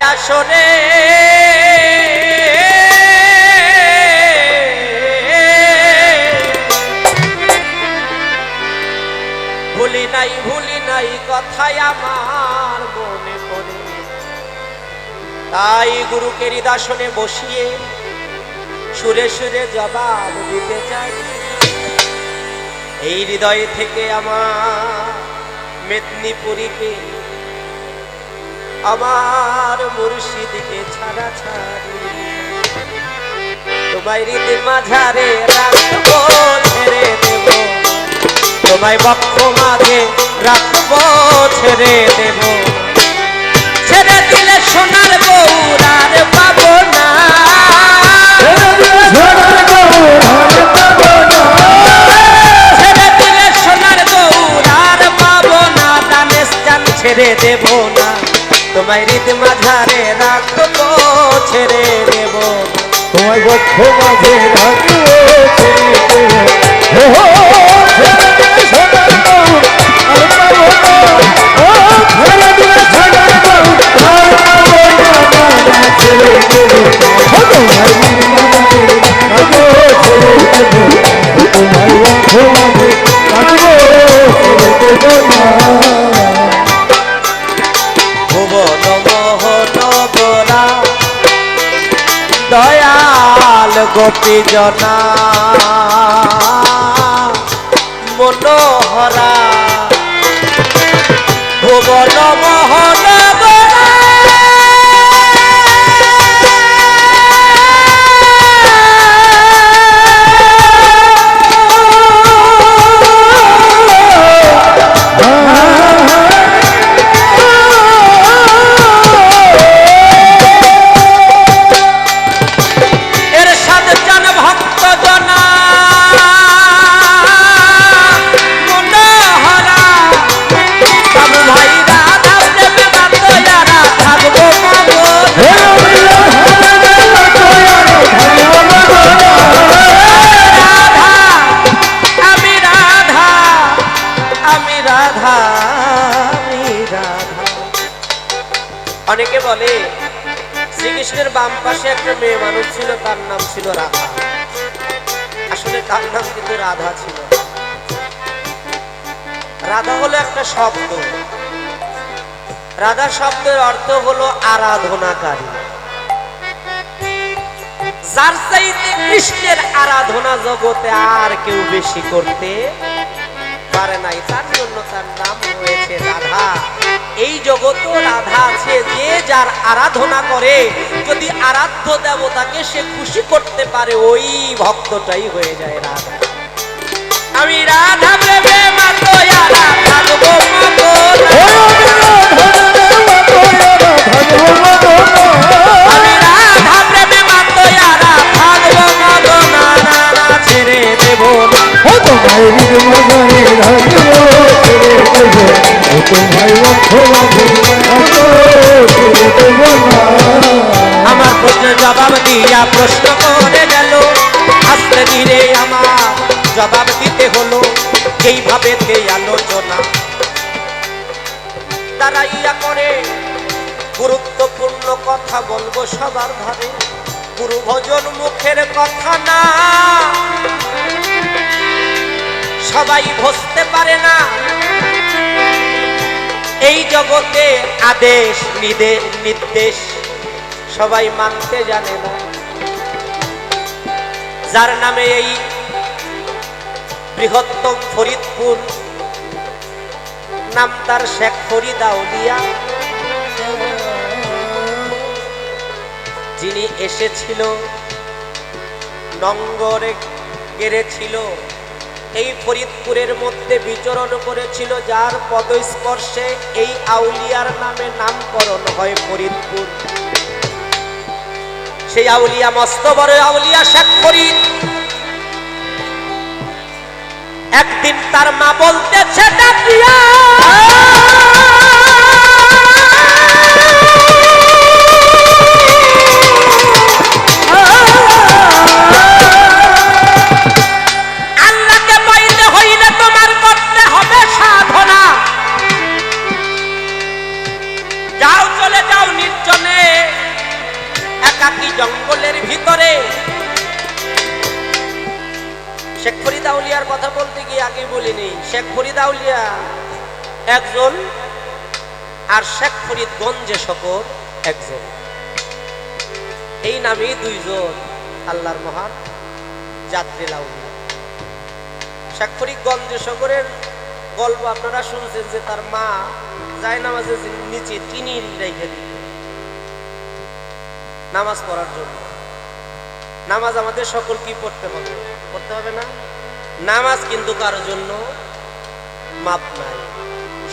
আসরে। ভুলি নাই ভুলি নাই কথাই আমার মনে পড়ে। তাই গুরুকে হৃদাসনে বসিয়ে সুরে সুরে জবাব দিতে চাই। এই হৃদয় থেকে আমার মেদিনীপুরীকে আমার মুর্শিদকে ছাড়া ছাড়ি। তোমায় হৃদ মাঝারে রাখব, ছেড়ে দেব। তোমায় বক্ষ মাঝে রাখব, ছেড়ে দেব। ছেড়ে দিলে সোনার গৌরার পাবো না। ছেড়ে দেব। হৃদ মাঝারে রাখব ছেড়ে দেব। তোমায় বক্ষ মাঝে রাখব ছেড়ে দেবো। ও গোপী জনা অনেকে বলে, শ্রীকৃষ্ণের বাম পাশে একটা মেয়ে মানুষ ছিল, তার নাম ছিল রাধা। আসলে তার নাম কিন্তু রাধা ছিল। রাধা হলো একটা শব্দ। রাধা শব্দের অর্থ হলো আরাধনাকারী। যার চাইতে কৃষ্ণের আরাধনা জগতে আর কেউ বেশি করতে পারে নাই, তার জন্য তার নাম হয়েছে রাধা। এই জগত রাধা আছে, যে যার আরাধনা করে। যদি আরাধ্য দেবতাকে সে খুশি করতে পারে, ওই ভক্তটাই হয়ে যায় রাধা। আমি রাধা প্রেমে মাতোয়ারা থাকব সবার ধারে গুরু ভজন মুখের কথা না। সবাই ভসতে পারে না। এই জগতে আদেশ নিদে- নির্দেশ সবাই মানতে জানে না। যার নামে এই বৃহত্তম ফরিদপুর, নাম তার শেখ ফরিদ আউলিয়া যিনি এসেছিল, নঙ্গরে গেড়েছিল। এই ফরিদপুরের মধ্যে বিচরণ করেছিল, যার পদস্পর্শে এই আউলিয়ার নামে নামকরণ হয় ফরিদপুর। সেই আউলিয়া মস্ত বড় আউলিয়া শেখ ফরিদ। একদিন তার মা বলতেছে, ডাকিয়া! শেখ ফরিদ আউলিয়া একজন, আর শেখ ফরিদ গঞ্জে শকর একজন। এই নামেই দুইজন আল্লাহর মহান যাত্রী লাউলিয়া শেখ ফরিদ গঞ্জে শকরের গল্প আপনারা শুনছেন যে তার মা যায় নামাজের নিচে তিনি রেখে দিত নামাজ পড়ার জন্য। নামাজ আমাদের সকল কি পড়তে হবে। পড়তে হবে না? নামাজ কিন্তু কারোর জন্য মাপ নাই।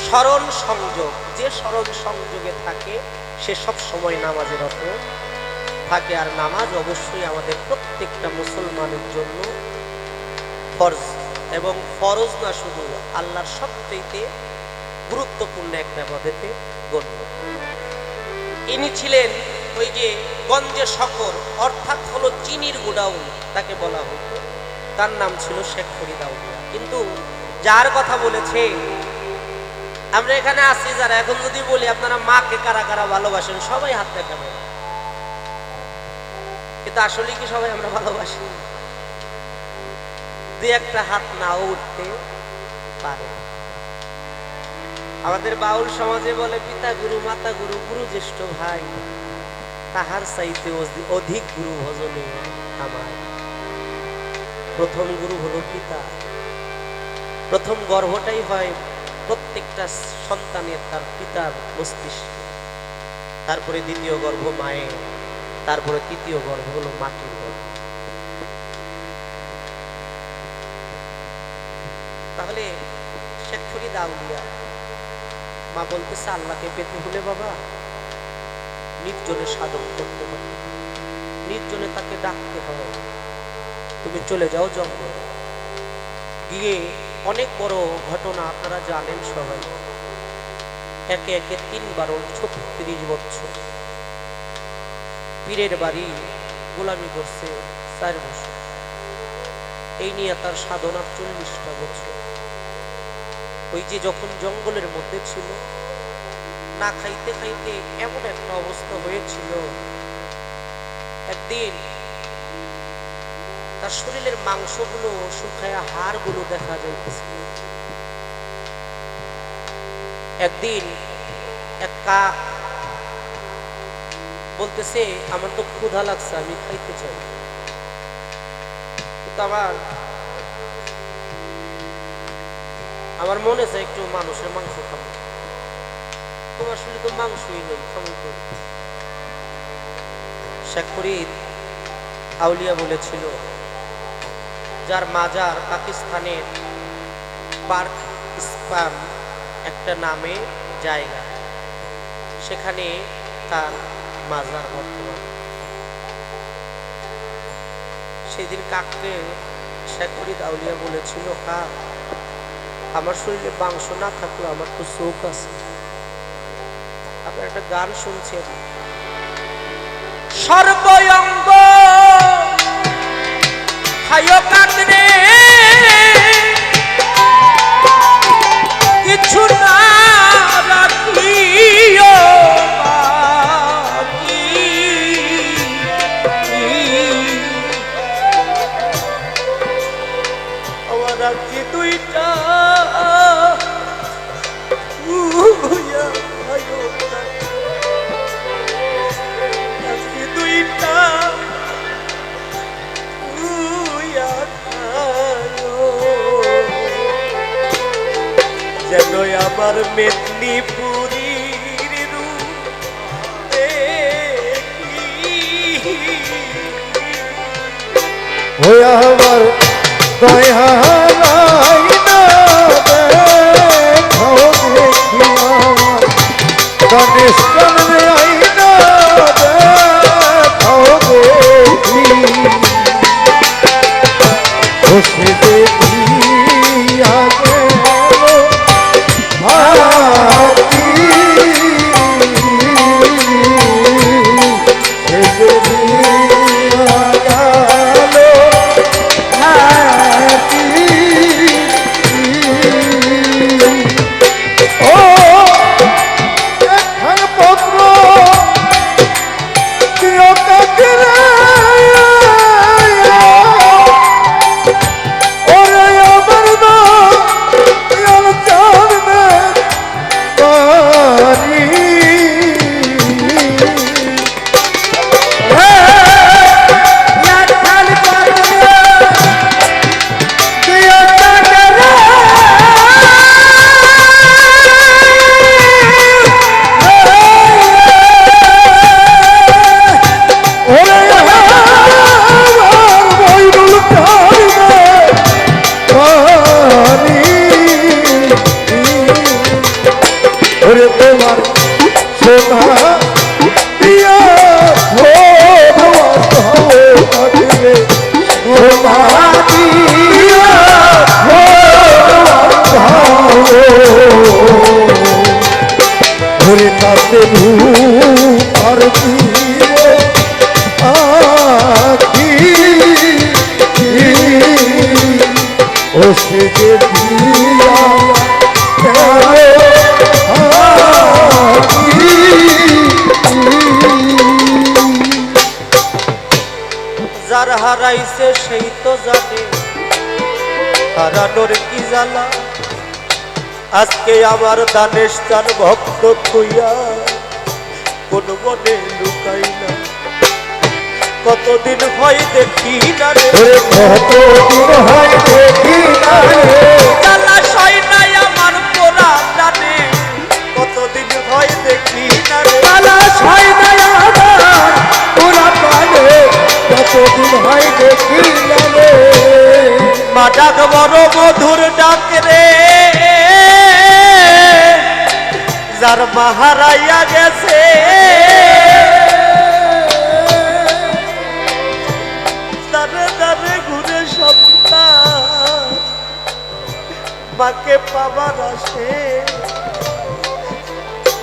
স্মরণ সংযোগ, যে স্মরণ সংযোগে থাকে, সে সব সময় নামাজের অর্থ থাকে আর নামাজ অবশ্যই আমাদের প্রত্যেকটা মুসলমানের জন্য ফরজ এবং ফরজ না শুধু, আল্লাহর সবচেয়ে গুরুত্বপূর্ণ এক ব্যবধাতে গণ্য। ইনি ছিলেন ওই যে গঞ্জে শকর, অর্থাৎ হলো চিনির গোডাউন, তাকে বলা হতো। তার নাম ছিল শেখ ফরিদ আউলিয়া। কিন্তু যার কথা বলেছে। আমরা এখানে আছি যারা, এখন যদি বলি আপনারা মাকে কারা কারা ভালোবাসেন, সবাই হাত দেখাবে কিন্তু আসলে কি সবাই আমরা ভালোবাসি? দুই একটা হাত নাও উঠতে পারে। আমাদের বাউল সমাজে বলে, পিতা গুরু, মাতা গুরু গুরু জ্যেষ্ঠ ভাই। তাহার চাইতে অধিক গুরু ভজনে আমার। প্রথম গুরু হলো পিতা। প্রথম গর্ভটাই হয় প্রত্যেকটা সন্তানের তার পিতার মস্তিষ্কে। তারপরে দ্বিতীয় গর্ভ মায়ের, তারপরে তৃতীয় গর্ভ হলো মাটির গর্ভ। তাহলে শেখ ফরিদ মা বলতেছে, আল্লাহকে পেতে হলে বাবা নির্জনে সাধন করতে হবে। নির্জনে তাকে ডাকতে হবে। তুমি চলে যাও জঙ্গল। গিয়ে অনেক বড় ঘটনা আপনারা জানেন সবাই। একে একে তিন বারো ছত্রিশ বছর। পীরের বাড়ি গোলামি করছে চার বছর। এই নিয়ে তার সাধনার চল্লিশটা বছর। ওই যে যখন জঙ্গলের মধ্যে ছিল, না খাইতে খাইতে এমন একটা অবস্থা হয়েছিল, একদিন তার শরীরের মাংসগুলো, শুকায়া হাড়গুলো দেখা যাইতেছিল একদিন এক বলতেছে, আমার তো ক্ষুধা লাগছে, আমি খাইতে চাই। কিন্তু আমার মনে চায় একটু মানুষের মাংস খাব। তোমার শরীরে তো মাংসই নেই শেখ ফরিদ আউলিয়া বলেছিল যার মাজার পাকিস্তানের পার্ক স্পাম একটা নামে জায়গা। সেখানে তার মাজার বর্তমান। সেদিন কাককে শেখ ফরিদ আউলিয়া বলেছিল কাক আমার শরীরে মাংস না থাকলেও আমার তো চোখ আছে। আপনার একটা গান শুনছেন সর্বয়ঙ্গ হায় কাঁদরে আমার মেদিনীপুরীর রূপ আমার দয়া নাই আজকে আমার দানেশ তার ভক্ত থইয়া কোন মনে লুকাই না। কতদিন হয় দেখি না রে। কতদিন হয় দেখি না রে। জ্বালা সয় নাই আমার পোড়া জানে কতদিন হয় দেখি না রে। তালা ছয় নয়া আমার পুরা পানে কতদিন হয় দেখি না রে। মা ডাক বড় মধুর ডাক রে। যার মাহারাইয়া গেছে দারে দারে ঘুরে সন্তান, মাকে পাবার আসে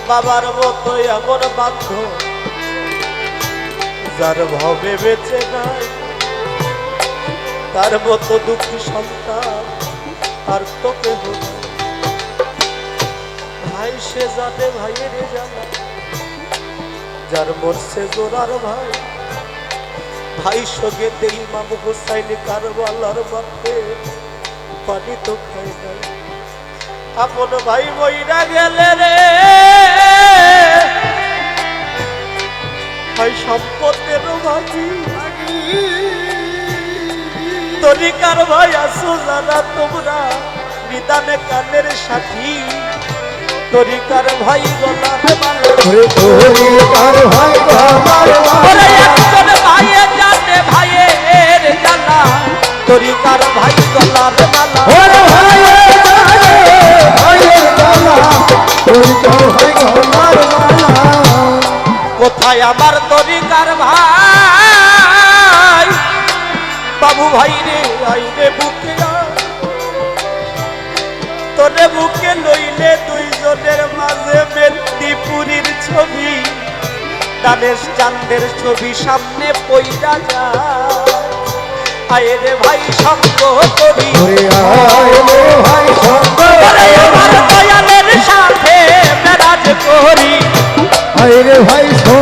বাবার মতো এমন বাধ্য যার ভবে বেঁচে নাই তার মতো দুঃখী সন্তান, আর তো কেহ নাই। ভাই, সে যাতে ভাইয়ের জানা। যার মরছে জোরার ভাই। ভাই, সঙ্গে দেই মামু হোসাইনি কারবালার মাঠে পানি তো খাই নাই। আপন ভাই বইরা গেলে রে। ভাই, সম্পদের ভাগি তরিকার ভাই আসো জানা তোমরা। নিদানে কানের সাথী। তরিকার ভাই গলার মালা ওরে তোরে তার ভাই আমার ওরে একজন ভাইয়ে জানে ভাইয়ের জানা তরিকার ভাই গলার ওরে ভাই জানে ভাইয়ের গালা তোর তোর ভাই আমার কোথায় আমার চান্দের ছবি সামনে পইরা যায়। আয় রে ভাই সঙ্গ করি ওরে ভাই সঙ্গ দয়ালের সাথে মেরাজ করি। আয় রে ভাই সঙ্গ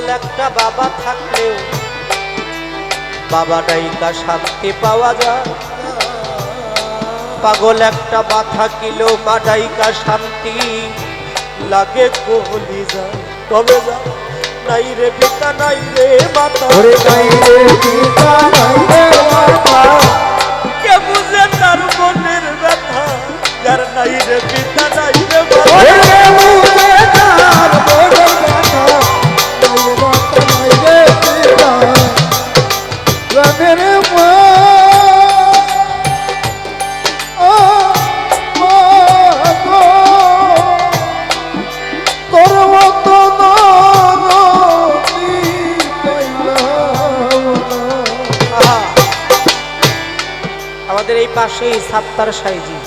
পাগল একটা বাবা থাকলেও বাবা ডাইকা শান্তি পাওয়া যায়। পাগল একটা মা থাকিলেও মা ডাইকা শান্তি। লাগে কোহলি যায় তবে যা নাই রে পিতা নাই রে মাতা। ওরে নাই রে পিতা নাই রে মাতা। কে বুঝে তার মনের ব্যথা? যার নাই রে পিতা নাই রে মাতা। আমাদের সাত্তার সাইজি।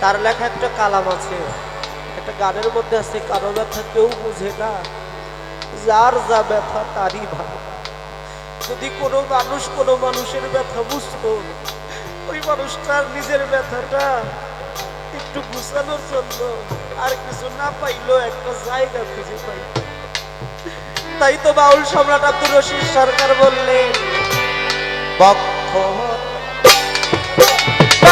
তার লেখা একটা কালাম আছে। একটা গানের মধ্যে আছে, কারও ব্যথা কেউ বুঝে না, যার যা ব্যথা তারই ভালো যদি কোনো মানুষ কোনো মানুষের ব্যথা বুঝতো, ওই মানুষটার নিজের ব্যথাটা একটু গুছানোর জন্য আর কিছু না পাইলেও একটা জায়গা খুঁজে পাই তাই তো বাউল সম্রাট আব্দুর রশিদ সরকার বললেন, বক্ষ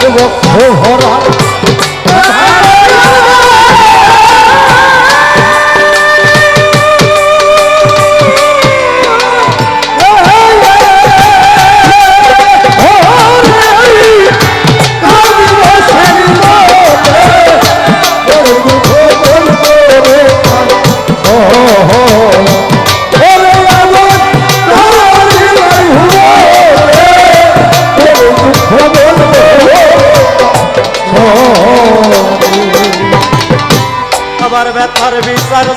to rock. Carlos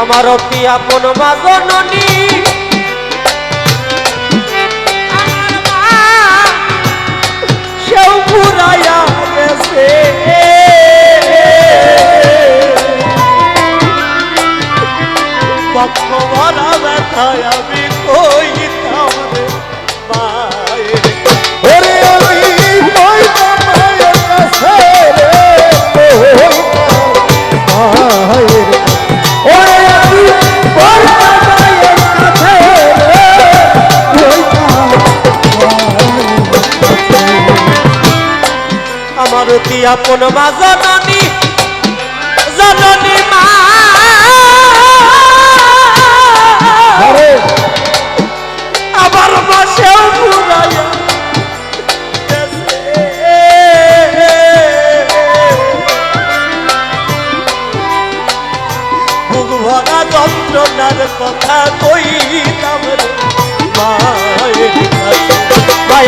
আমার অতি আপন মাগননী সেও পুরাইয়া গেছে। পক্ষ ভরা ব্যথায় কি আপন মা জননী? জননী মা। আবার মাসেও পুরাইয়া কথা কই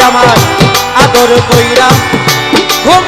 আমার আদর কইরা ঘুম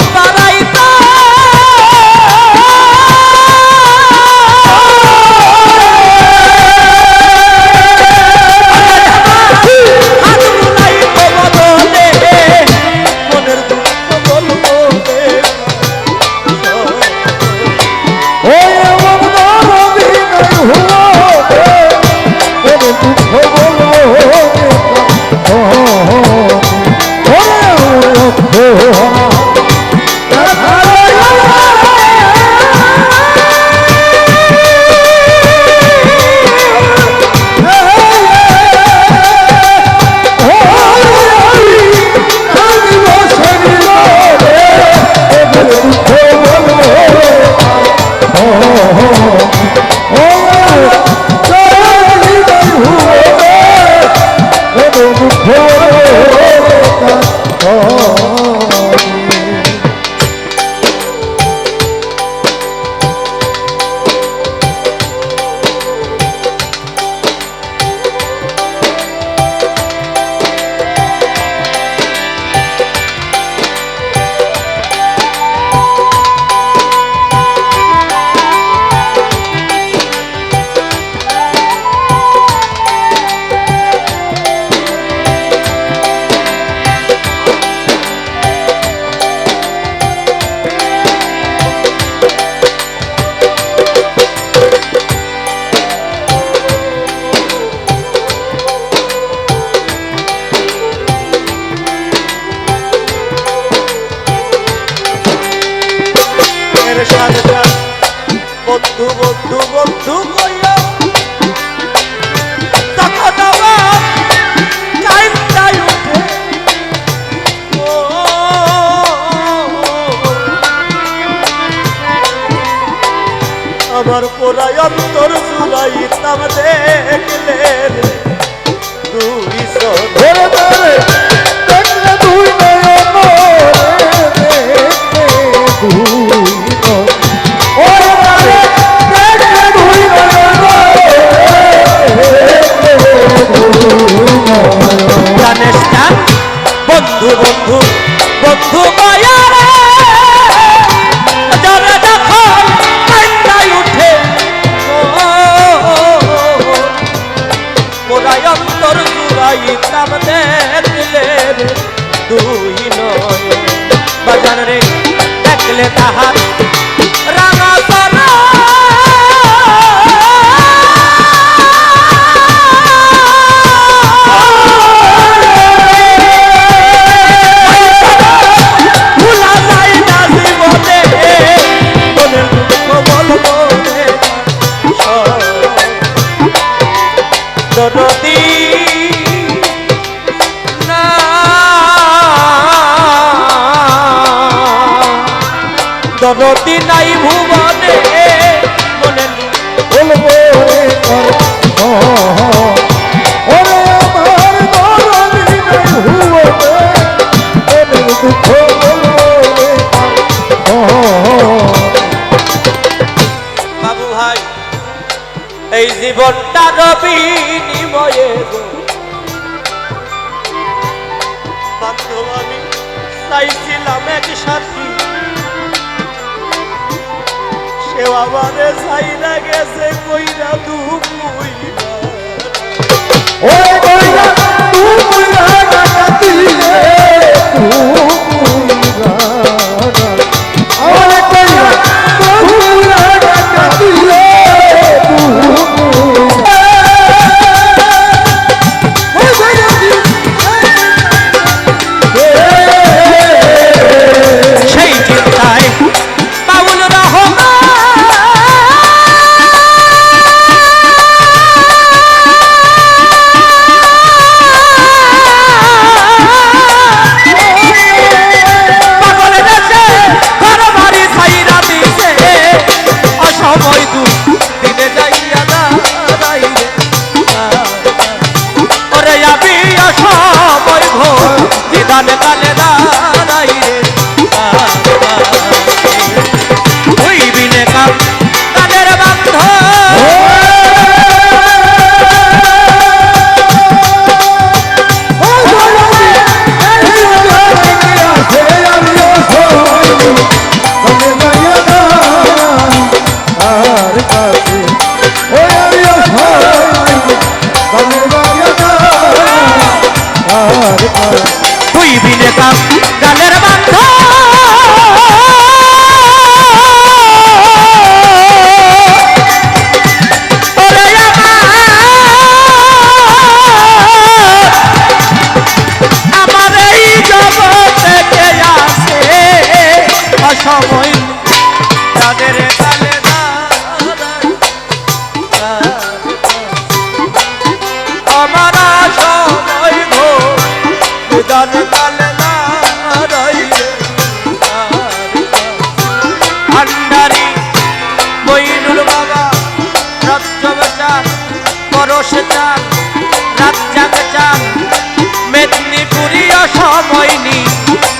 অসময় নি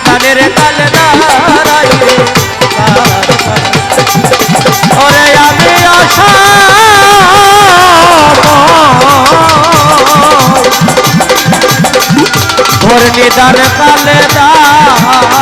তাদের কালে দাঁড়াই ওর নিদান কালে দা।